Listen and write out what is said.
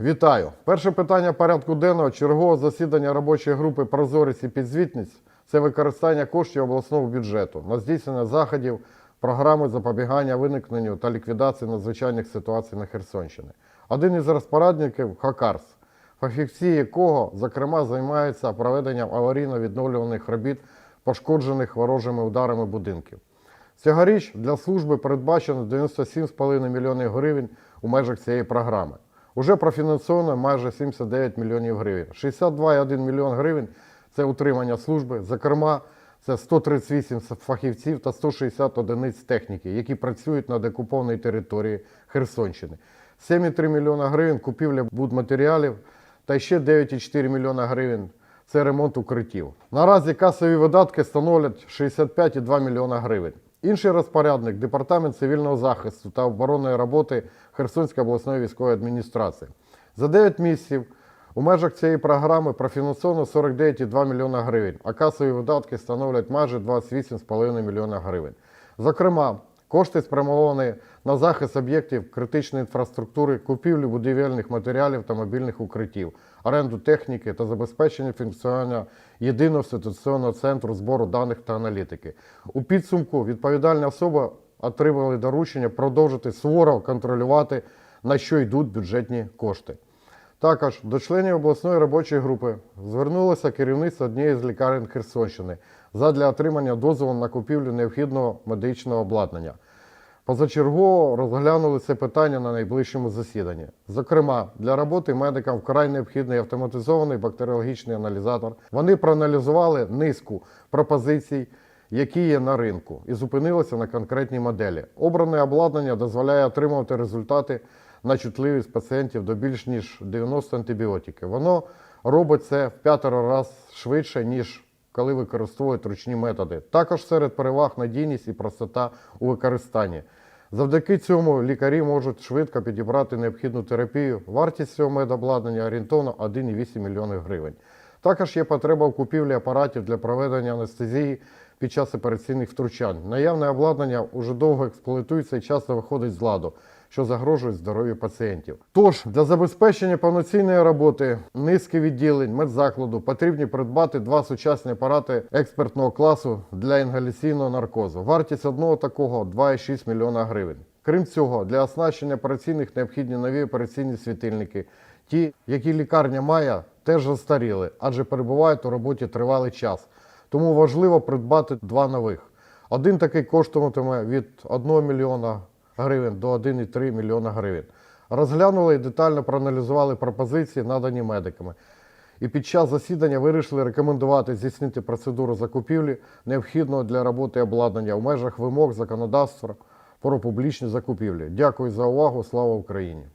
Вітаю! Перше питання порядку денного чергового засідання робочої групи Прозорість і підзвітність це використання коштів обласного бюджету на здійснення заходів програми запобігання виникненню та ліквідації надзвичайних ситуацій на Херсонщині. Один із розпорадників Хакарс, фахівці якого, зокрема, займаються проведенням аварійно-відновлюваних робіт, пошкоджених ворожими ударами будинків. Цьогоріч для служби передбачено 97,5 мільйонів гривень у межах цієї програми. Уже профінансовано майже 79 мільйонів гривень. 62,1 мільйон гривень це утримання служби. Зокрема, це 138 фахівців та 160 одиниць техніки, які працюють на декупованій території Херсонщини. 7,3 мільйона гривень купівля будматеріалів та ще 9,4 мільйона гривень це ремонт укриттів. Наразі касові видатки становлять 65,2 мільйона гривень. Інший розпорядник Департамент цивільного захисту та оборонної роботи Херсонської обласної військової адміністрації. За 9 місяців у межах цієї програми профінансовано 49,2 млн гривень, а касові видатки становлять майже 28,5 млн гривень. Зокрема, кошти спрямовані на захист об'єктів критичної інфраструктури, купівлю будівельних матеріалів та мобільних укриттів, оренду техніки та забезпечення функціонування єдиного ситуаційного центру збору даних та аналітики. У підсумку відповідальні особи отримали доручення продовжити суворо контролювати, на що йдуть бюджетні кошти. Також до членів обласної робочої групи звернулося керівництво однієї з лікарень Херсонщини задля отримання дозволу на купівлю необхідного медичного обладнання. Позачергово розглянули це питання на найближчому засіданні. Зокрема, для роботи медикам вкрай необхідний автоматизований бактеріологічний аналізатор. Вони проаналізували низку пропозицій, які є на ринку, і зупинилися на конкретній моделі. Обране обладнання дозволяє отримувати результати на чутливість пацієнтів до більш ніж 90 антибіотиків. Воно робить це в п'ятеро раз швидше, ніж коли використовують ручні методи. Також серед переваг надійність і простота у використанні. Завдяки цьому лікарі можуть швидко підібрати необхідну терапію. Вартість цього медобладнання орієнтовно 1,8 мільйони гривень. Також є потреба в купівлі апаратів для проведення анестезії під час операційних втручань. Наявне обладнання уже довго експлуатується і часто виходить з ладу, що загрожує здоров'ю пацієнтів. Тож для забезпечення повноцінної роботи низки відділень медзакладу потрібні придбати два сучасні апарати експертного класу для інгаляційного наркозу. Вартість одного такого 2,6 мільйона гривень. Крім цього, для оснащення операційних необхідні нові операційні світильники. Ті, які лікарня має, теж застаріли, адже перебувають у роботі тривалий час. Тому важливо придбати два нових. Один такий коштуватиме від 1 мільйона гривень до 1,3 мільйона гривень. Розглянули і детально проаналізували пропозиції, надані медиками. І під час засідання вирішили рекомендувати здійснити процедуру закупівлі необхідного для роботи обладнання в межах вимог законодавства про публічні закупівлі. Дякую за увагу. Слава Україні!